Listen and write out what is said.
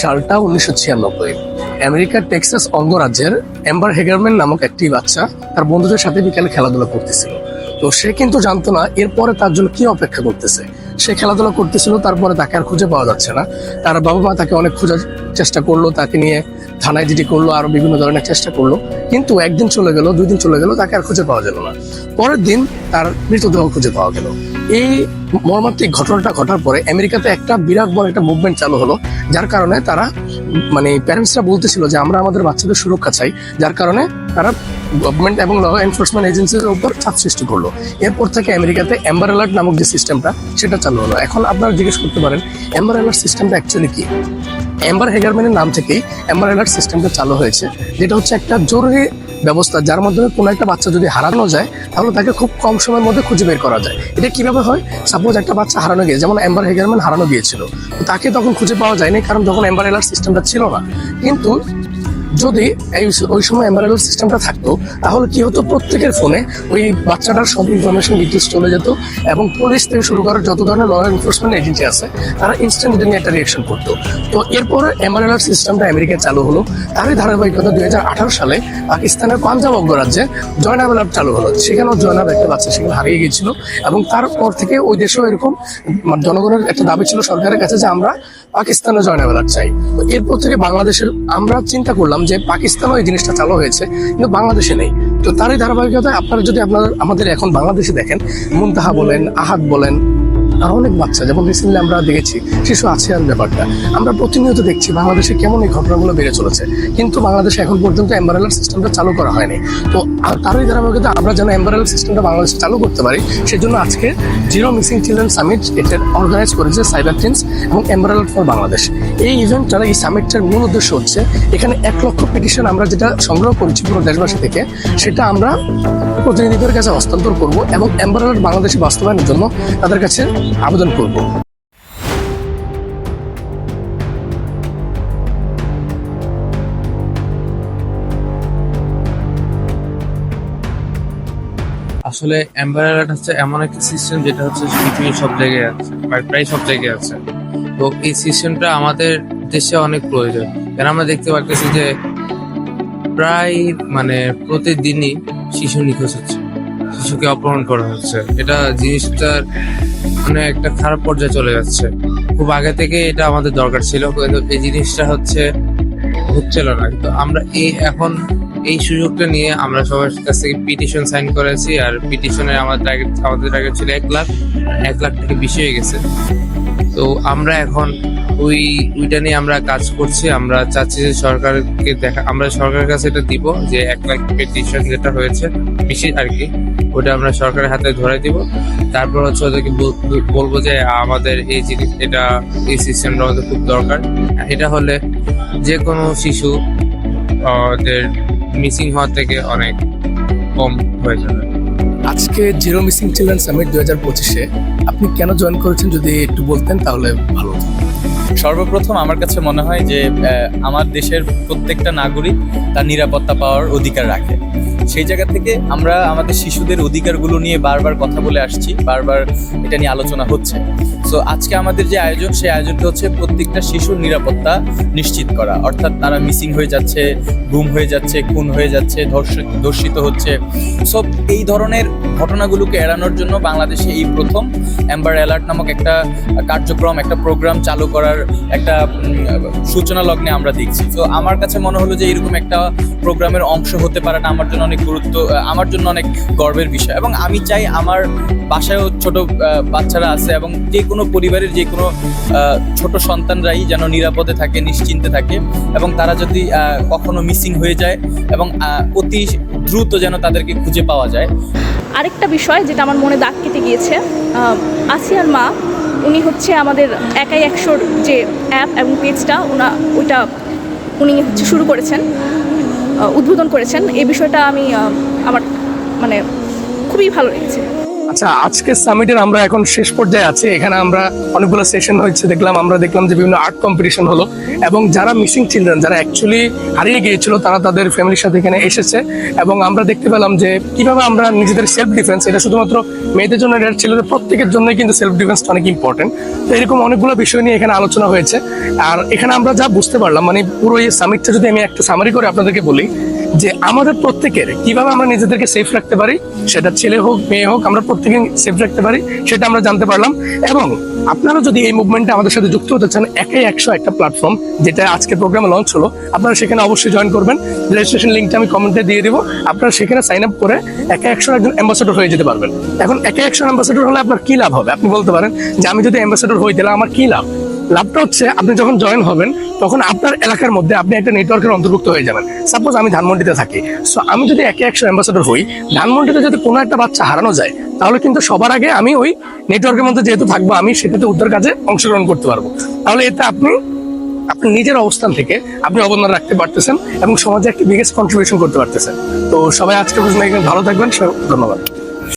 সালটা উনিশশো ছিয়ানব্বই। আমেরিকার টেক্সাস অঙ্গরাজ্যের এম্বার হেগারম্যান নামক একটি বাচ্চা তার বন্ধুদের সাথে বিকালে খেলাধুলা করতেছিল। তো সে কিন্তু জানতো না এরপরে তার জন্য কি অপেক্ষা করতেছে। সে খেলাধুলা করতেছিল, তারপরে তাকে আর খুঁজে পাওয়া যাচ্ছে না। তার বাবা মা তাকে অনেক খোঁজার চেষ্টা করল, তাকে নিয়ে থানায় জিডি করল, আরও বিভিন্ন ধরনের চেষ্টা করল। কিন্তু একদিন চলে গেল, দুই দিন চলে গেল, তাকে আর খুঁজে পাওয়া গেল না। পরের দিন তার মৃতদেহ খুঁজে পাওয়া গেল। এই মর্মান্তিক ঘটনাটা ঘটার পরে আমেরিকাতে একটা বিরাট বড় একটা মুভমেন্ট চালু হলো, যার কারণে তারা মানে প্যারেন্টসরা বলতেছিল যে আমরা আমাদের বাচ্চাদের সুরক্ষা চাই, যার কারণে তারা গভর্নমেন্ট এবং ল এনফোর্সমেন্ট এজেন্সির উপর চাপ সৃষ্টি করল। এরপর থেকে আমেরিকাতে অ্যাম্বার অ্যালার্ট নামক যে সিস্টেমটা সেটা চালু হলো। এখন আপনারা জিজ্ঞেস করতে পারেন অ্যাম্বার অ্যালার্ট সিস্টেমটা অ্যাকচুয়ালি কি? অ্যাম্বার হেগারম্যানের নাম থেকেই অ্যাম্বার অ্যালার্ট সিস্টেমটা চালু হয়েছে, যেটা হচ্ছে একটা জরুরি ব্যবস্থা যার মাধ্যমে কোনো একটা বাচ্চা যদি হারানো যায়, তাহলে তাকে খুব কম সময়ের মধ্যে খুঁজে বের করা যায়। এটা কীভাবে হয়? সাপোজ একটা বাচ্চা হারানো গিয়ে যেমন অ্যাম্বার হেগারম্যান হারানো গিয়েছিল। তাকে তখন খুঁজে পাওয়া যায়নি, কারণ তখন অ্যাম্বার অ্যালার্ট সিস্টেমটা ছিল না। কিন্তু যদি এই ওই সময় অ্যাম্বারেলার সিস্টেমটা থাকতো, তাহলে কি হতো? প্রত্যেকের ফোনে ওই বাচ্চাটার সব ইনফরমেশন ডিটেলস চলে যেত এবং পুলিশ থেকে শুরু করে যত ধরনের ল এনফোর্সমেন্ট এজেন্সি আছে, তারা ইনস্ট্যান্ট নিয়ে একটা রিয়েকশন করতো। তো এরপর অ্যাম্বারেলার সিস্টেমটা আমেরিকায় চালু হলো। তারই ধারাবাহিকতা দুই হাজার আঠারো সালে পাকিস্তানের পাঞ্জাব অঙ্গরাজ্যে জয়নাব অ্যালার্ট চালু হলো। সেখানেও জয়নাব একটা বাচ্চা সেখানে হারিয়ে গিয়েছিল এবং তারপর থেকে ওই দেশেও এরকম মানে জনগণের একটা দাবি ছিল সরকারের কাছে যে আমরা পাকিস্তানে জয়েন অ্যালার্ট চাই। তো এরপর থেকে বাংলাদেশের, আমরা চিন্তা করলাম যে পাকিস্তানও এই জিনিসটা চালু হয়েছে, কিন্তু বাংলাদেশে নেই। তো তারই ধারাবাহিকতায় আপনারা যদি আপনারা আমাদের এখন বাংলাদেশে দেখেন, মুনতাহা বলেন, আহাদ বলেন আর অনেক বাচ্চা, যেমন রিসেন্টলি আমরা দেখেছি শিশু আছে আর ব্যাপারটা। আমরা প্রতিনিয়ত দেখছি বাংলাদেশে কেমন এই ঘটনাগুলো বেড়ে চলেছে। কিন্তু বাংলাদেশে এখন পর্যন্ত এম্বারেলার সিস্টেমটা চালু করা হয়নি। তো আর তারই ধারাবাহিকতা আমরা যেন এম্বারেলার সিস্টেমটা বাংলাদেশে চালু করতে পারি, সেজন্য আজকে জিরো মিসিং চিলড্রেন সামিট এটা অর্গানাইজ করেছে সাইবার টিমস এবং এম্বারেলার ফর বাংলাদেশ এই ইভেন্টটার এই সামিটটার মূল উদ্দেশ্য হচ্ছে এখানে এক লক্ষ পিটিশন আমরা যেটা সংগ্রহ করেছি পুরো দেশবাসী থেকে, সেটা আমরা প্রতিনিধিদের কাছে হস্তান্তর করব এবং এম্বারেলার বাংলাদেশে বাস্তবায়নের জন্য তাদের কাছে আবেদন করব। আসলে অ্যাম্বার অ্যালার্ট হচ্ছে এমন একটা সিস্টেম যেটা হচ্ছে সব জায়গায় আছে প্রায় প্রায় সব জায়গায় আছে। তো এই সিস্টেমটা আমাদের দেশে অনেক প্রয়োজন। কারণ আমরা দেখতে পাচ্ছি যে প্রায় মানে প্রতিদিনই শিশু নিখোঁজ হচ্ছে। শিশুকে অপহরণ করা হচ্ছে। এটা জিনিসটার মানে একটা খারাপ পর্যায়ে চলে যাচ্ছে। খুব আগে থেকে এটা আমাদের দরকার ছিল, কিন্তু এই জিনিসটা হচ্ছে হচ্ছিল না। কিন্তু আমরা এই এখন এই সুযোগটা নিয়ে আমরা সবার কাছ থেকে পিটিশন সাইন করেছি, আর পিটিশনে আমাদের টার্গেট আমাদের টার্গেট ছিল এক লাখ এক লাখ থেকে বেশি হয়ে গেছে। তো আমরা এখন ওই ওইটা নিয়ে আমরা কাজ করছি। আমরা চাচ্ছি যে সরকারকে দেখা আমরা সরকারের কাছে এটা দিব যে এক লাখ পিটিশন যেটা হয়েছে বেশি আর কি ওটা আমরা সরকারের হাতে ধরে দিব। তারপর হচ্ছে ওদেরকে বলব যে আমাদের এই জিনিস এটা এই সিস্টেমটা আমাদের খুব দরকার। এটা হলে যে কোনো শিশু আহ, দের মিসিং হওয়ার থেকে অনেক কম হয়ে যাবে। আজকে জিরো মিসিং চিলড্রেন সামিট দুই হাজার পঁচিশে আপনি কেন জয়েন করেছেন যদি একটু বলতেন তাহলে ভালো হতো। সর্বপ্রথম আমার কাছে মনে হয় যে আমার দেশের প্রত্যেকটা নাগরিক তার নিরাপত্তা পাওয়ার অধিকার রাখে। সেই জায়গা থেকে আমরা আমাদের শিশুদের অধিকারগুলো নিয়ে বারবার কথা বলে আসছি, বারবার এটা নিয়ে আলোচনা হচ্ছে। সো আজকে আমাদের যে আয়োজন, সেই আয়োজনটা হচ্ছে প্রত্যেকটা শিশুর নিরাপত্তা নিশ্চিত করা। অর্থাৎ তারা মিসিং হয়ে যাচ্ছে, গুম হয়ে যাচ্ছে, খুন হয়ে যাচ্ছে ধর্ষিত ধর্ষিত হচ্ছে। সব এই ধরনের ঘটনাগুলোকে এড়ানোর জন্য বাংলাদেশে এই প্রথম অ্যাম্বার অ্যালার্ট নামক একটা কার্যক্রম, একটা প্রোগ্রাম চালু করার একটা সূচনা লগ্নে আমরা দেখছি। তো আমার কাছে মনে হলো যে এরকম একটা প্রোগ্রামের অংশ হতে পারাটা আমার জন্য অনেক গুরুত্ব আমার জন্য অনেক গর্বের বিষয়। এবং আমি চাই আমার বাসায়ও ছোট বাচ্চারা আছে এবং যে কোনো পরিবারের যে কোনো ছোট সন্তানরাই যেন নিরাপদে থাকে, নিশ্চিন্তে থাকে এবং তারা যদি কখনো মিসিং হয়ে যায় এবং অতি দ্রুত যেন তাদেরকে খুঁজে পাওয়া যায়। আরেকটা বিষয় যেটা আমার মনে দাগ কেটে গিয়েছে আসিয়ার মা উনি হচ্ছে আমাদের একাই একশোর যে অ্যাপ এবং পেজটা ওনা, ওইটা উনি হচ্ছে শুরু করেছেন উদ্বোধন করেছেন। এই বিষয়টা আমি আমার মানে খুবই ভালো লেগেছে। আচ্ছা আজকে সামিটের আমরা এখন শেষ পর্যায়ে আছি। এখানে আমরা অনেকগুলো সেশন হয়েছে, দেখলাম, আমরা দেখলাম যে বিভিন্ন আর্ট কম্পিটিশন হলো। এবং যারা মিসিং চিলড্রেন যারা অ্যাকচুয়ালি হারিয়ে গিয়েছিল, তারা তাদের ফ্যামিলির সাথে এখানে এসেছে। এবং আমরা দেখতে পেলাম যে, কীভাবে আমরা নিজেদের সেলফ ডিফেন্স এটা শুধুমাত্র মেয়েদের জন্য, এটা ছেলেদের প্রত্যেকের জন্যই কিন্তু সেলফ ডিফেন্সটা অনেক ইম্পর্টেন্ট তো এরকম অনেকগুলো বিষয় নিয়ে এখানে আলোচনা হয়েছে। আর এখানে আমরা যা বুঝতে পারলাম মানে পুরো এই সামিটটা যদি আমি একটা সামারি করে আপনাদেরকে বলি যে আমাদের প্রত্যেকের, কীভাবে আমরা নিজেদেরকে সেফ রাখতে পারি, সেটা ছেলে হোক, মেয়ে হোক, আমরা প্রত্যেকে সেফ রাখতে পারি, সেটা আমরা জানতে পারলাম। এবং আপনারা যদি এই মুভমেন্টে আমাদের সাথে যুক্ত হতে চান একাই একশো একটা প্ল্যাটফর্ম যেটা আজকে প্রোগ্রামে লঞ্চ হলো, আপনারা সেখানে অবশ্যই জয়েন করবেন। রেজিস্ট্রেশন লিঙ্কটা আমি কমেন্টে দিয়ে দিব। আপনারা সেখানে সাইন আপ করে একা একশো একজন অ্যাম্বাসেডর হয়ে যেতে পারবেন। এখন একা একশো অ্যাম্বাসেডর হলে আপনার কি লাভ হবে? আপনি বলতে পারেন যে, আমি যদি অ্যাম্বাসেডর হই, তাহলে আমার কি লাভ? লাভটা হচ্ছে আপনি যখন জয়েন হবেন, তখন আপনার এলাকার মধ্যে আপনি একটা নেটওয়ার্কের অন্তর্ভুক্ত হয়ে যাবেন। সাপোজ আমি ধানমন্ডিতে থাকি সো আমি যদি একে একশো অ্যাম্বাসেডর হই, ধানমন্ডিতে যদি কোনো একটা বাচ্চা হারানো যায়, তাহলে কিন্তু সবার আগে আমি ওই নেটওয়ার্কের মধ্যে যেহেতু থাকব, আমি সেটাতে উদ্ধার কাজে অংশগ্রহণ করতে পারব। তাহলে এতে আপনি আপনি নিজের অবস্থান থেকে আপনি অবদান রাখতে পারতেছেন এবং সমাজে একটি বিগেস্ট কন্ট্রিবিউশন করতে পারতেছেন। তো সবাই আজকে বুঝলেন ভালো থাকবেন ধন্যবাদ।